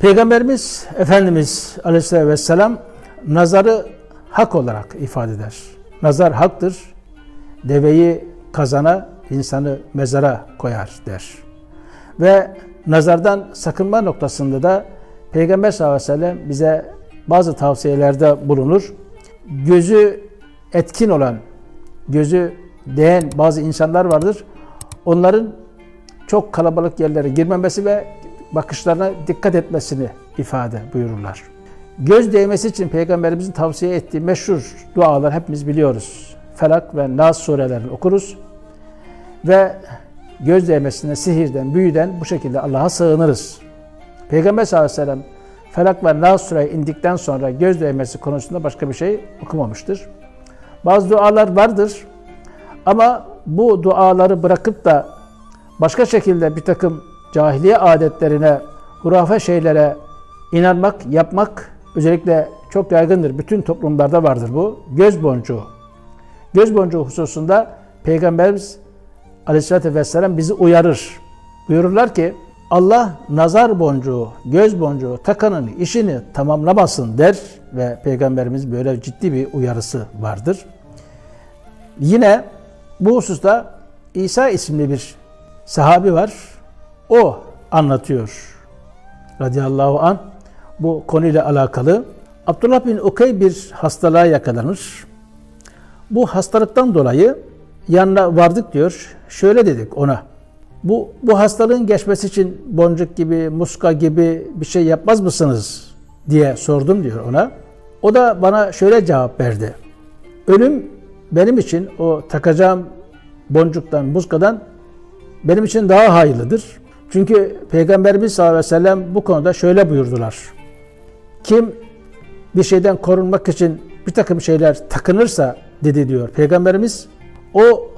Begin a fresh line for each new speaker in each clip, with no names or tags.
Peygamberimiz Efendimiz Aleyhisselatü Vesselam nazarı hak olarak ifade eder. Nazar haktır. Deveyi kazana, insanı mezara koyar der. Ve nazardan sakınma noktasında da Peygamber sallallahu aleyhi ve sellem bize bazı tavsiyelerde bulunur. Gözü etkin olan, gözü değen bazı insanlar vardır. Onların çok kalabalık yerlere girmemesi ve bakışlarına dikkat etmesini ifade buyururlar. Göz değmesi için Peygamberimizin tavsiye ettiği meşhur dualar hepimiz biliyoruz. Felak ve Nas surelerini okuruz ve göz değmesine, sihirden, büyüden bu şekilde Allah'a sığınırız. Peygamber sallallahu aleyhi ve sellem Felak ve Nas sureyi indikten sonra göz değmesi konusunda başka bir şey okumamıştır. Bazı dualar vardır ama bu duaları bırakıp da başka şekilde bir takım cahiliye adetlerine, hurafe şeylere inanmak, yapmak özellikle çok yaygındır. Bütün toplumlarda vardır bu. Göz boncuğu. Göz boncuğu hususunda Peygamberimiz Aleyhisselatü Vesselam bizi uyarır. Buyururlar ki Allah nazar boncuğu, göz boncuğu takanın işini tamamlamasın der ve Peygamberimiz böyle ciddi bir uyarısı vardır. Yine bu hususta İsa isimli bir sahabi var. O anlatıyor radıyallahu an bu konuyla alakalı. Abdullah bin Ukey bir hastalığa yakalanır. Bu hastalıktan dolayı yanına vardık diyor. Şöyle dedik ona. Bu, bu hastalığın geçmesi için boncuk gibi, muska gibi bir şey yapmaz mısınız diye sordum diyor ona. O da bana şöyle cevap verdi. Ölüm benim için o takacağım boncuktan, muskadan benim için daha hayırlıdır. Çünkü Peygamberimiz sallallahu aleyhi ve sellem bu konuda şöyle buyurdular. Kim bir şeyden korunmak için bir takım şeyler takınırsa dedi diyor Peygamberimiz o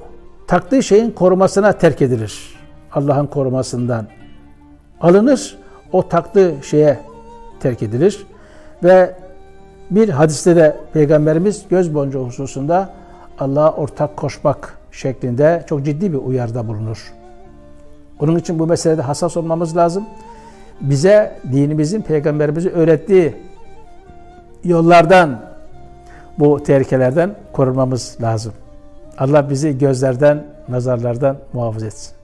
taktığı şeyin korumasına terk edilir. Allah'ın korumasından alınır. O taktığı şeye terk edilir. Ve bir hadiste de Peygamberimiz göz boncuğu hususunda Allah'a ortak koşmak şeklinde çok ciddi bir uyarıda bulunur. Onun için bu meselede hassas olmamız lazım. Bize dinimizin, peygamberimizin öğrettiği yollardan, bu tehlikelerden korunmamız lazım. Allah bizi gözlerden, nazarlardan muhafaza etsin.